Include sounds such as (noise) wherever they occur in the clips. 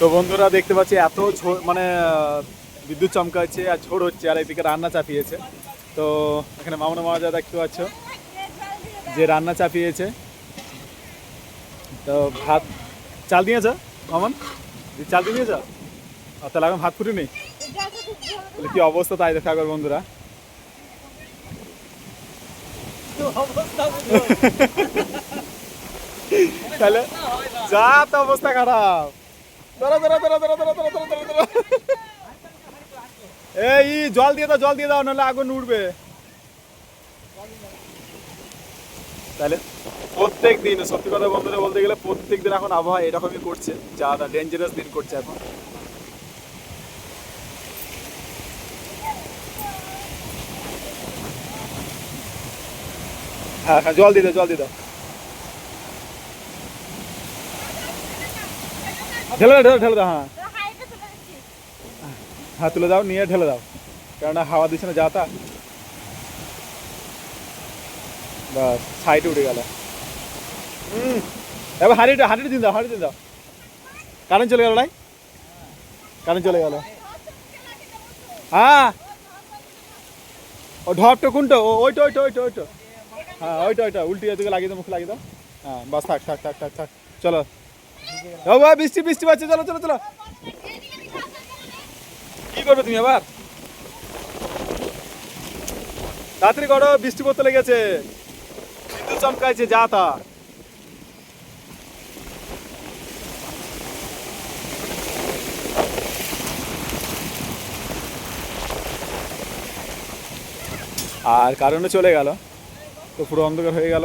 তো বন্ধুরা দেখতে পাচ্ছি এত মানে বিদ্যুৎ চমকাচ্ছে আর ঝোড় হচ্ছে আর এদিকে রান্না চাপিয়েছে। তো এখানে মামনা মহাজা দেখতে পাচ্ছ যে রান্না চাপিয়েছে। তো ভাত চাল দিয়েছ মামন। চাল দিয়ে দিয়েছ আর তাহলে এখন ভাত ফুটে নেই তাহলে কি অবস্থা তাই দেখা একবার বন্ধুরা। তাহলে যা তো অবস্থা খারাপ। এই জল দিয়ে দাও, জল দিয়ে দাও, নাহলে আগুন উঠবে তাহলে প্রত্যেক দিন, সত্যি কথা বন্ধুরা বলতে গেলে প্রত্যেক দিন এখন আবহাওয়া এরকমই করছে, যা ডেঞ্জারাস দিন করছে এখন। হ্যাঁ হ্যাঁ জল দিয়ে দাও, জল দিয়ে দাও। ঢেলে ঢেলে ঢেলে দাও হ্যাঁ। হ্যাঁ তুলে দাও নিয়ে ঢেলে দাও। কেননা হাওয়া দিচ্ছে না যা তা। বাস সাইডে উঠে গেল। হুম এবার হাঁড়িটা হাঁড়িটা দিন দাও হাঁড়ি দিন দাও। কারেন্ট চলে গেল নাই কারেন্ট চলে গেল। হ্যাঁ। ও ঢপটা কোনটা? ওইটা ওইটা ওইটা ওইটা। হ্যাঁ ওইটা ওইটা। উল্টি এদিকে লাগিয়ে দাও মুখ লাগিয়ে দাও হ্যাঁ বাস থাক থাক থাক থাক থাক। চলো। ভাই, বৃষ্টি বৃষ্টি পাচ্ছে, চলো চলো চলো। কি করবে তুমি আবার? তাড়াতাড়ি করো, বৃষ্টি পড়তে লেগেছে। বিদ্যুৎ চমকাইছে, যা তা। আর কারণে চলে গেল। তো পুরো অন্ধকার হয়ে গেল।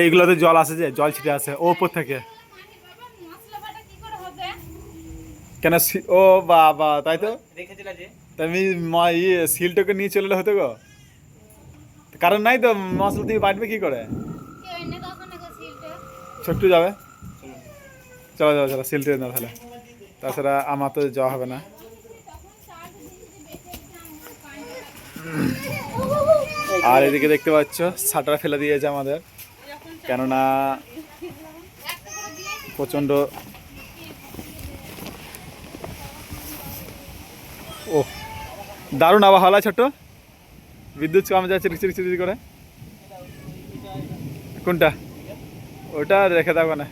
এইগুলোতে জল আসে যে জল ছিটে আসে ও উপর থেকে। কেন ও বাবা তাই তো? তুমি ইয়ে সিলটাকে নিয়ে চলে হতো গো? কারণ নাই তো মশলা তুমি বাটবে কি করে? না সিলটা ছোট্টু যাবে? চলো চলো চলো সিল ট্রেন দাও তাহলে। তাছাড়া আমার তো যাওয়া হবে না। আর এদিকে দেখতে পাচ্ছ শাটার ফেলে দিয়েছে আমাদের। কেননা প্রচণ্ড ও, দারুণ আবহাওয়া ছোট্ট? বিদ্যুৎ কামে যাচ্ছে, রিচি রিচি করে। কোনটা? ওটা রেখে দেবো না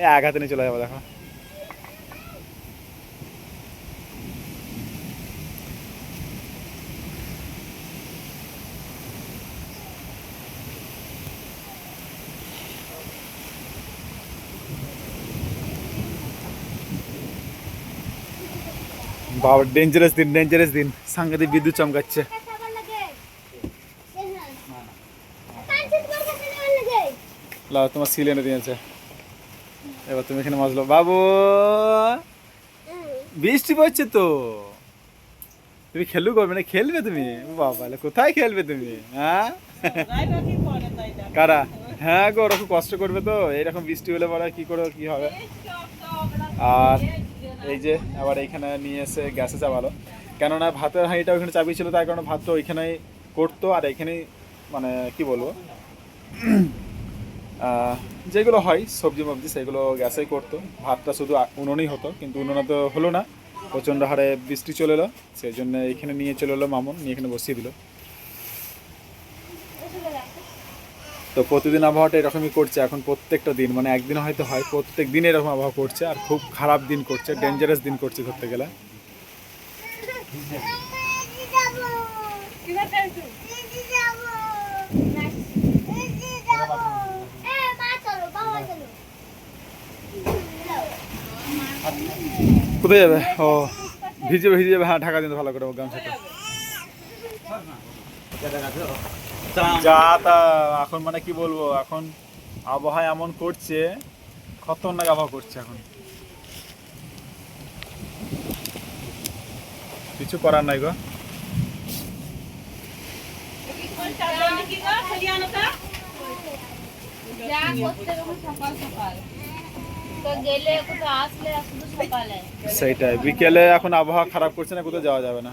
এই আঘাতে নিয়ে চলে যাব, দেখো। বাবা ডেঞ্জারাস দিন ডেঞ্জারাস দিন। সাংঘাতিক বিদ্যুৎ চমকাচ্ছে। তোমার সিল এনে দিয়েছে। এবার তুমি এখানে মাজলো। বাবু! বৃষ্টি পড়ছে তো। তুমি খেলু করবে না, খেলবে তুমি? বাবা কোথায় খেলবে তুমি? হ্যাঁ? কারা? হ্যাঁ গো ওরকম কষ্ট করবে তো। এইরকম বৃষ্টি হলে পরে কি করে কি হবে? আর এই যে আবার এইখানে নিয়ে এসে গ্যাসে চাপালো। কেননা ভাতের হাঁড়িটা ওইখানে চাপিয়ে ছিল, তার কারণে ভাত তো ওইখানেই করতো আর এখানেই মানে কি বলব? (clears throat) যেগুলো হয়, সবজি মবজি সেগুলো গ্যাসেই করতো। ভাতটা শুধু উনুনেই হতো, কিন্তু উনুনে তো হলো না। প্রচণ্ড হারে বৃষ্টি চলে এলো সেই জন্য এখানে নিয়ে চলে এলো মামুন, নিয়ে এখানে বসিয়ে দিল। তো প্রতিদিন আবহাওয়াটা এরকমই করছে এখন প্রত্যেকটা দিন মানে একদিন হয়তো হয়, প্রত্যেক দিন এরকম আবহাওয়া করছে আর খুব খারাপ দিন করছে ডেঞ্জারাস দিন করছে ধরতে গেলে। কোথায় যাবে? ও, ভিজে ভিজে যাবে। হ্যাঁ ঢাকা দিন ভালো করে গামছাটা। যা তা এখন মানে কি বলব এখন আবহাওয়া এমন করছে খতরনাক আবহাওয়া করছে এখন। কিছু করার নাই গো। সেইটাই বিকেলে এখন আবহাওয়া খারাপ করছে না কোথাও যাওয়া যাবে না।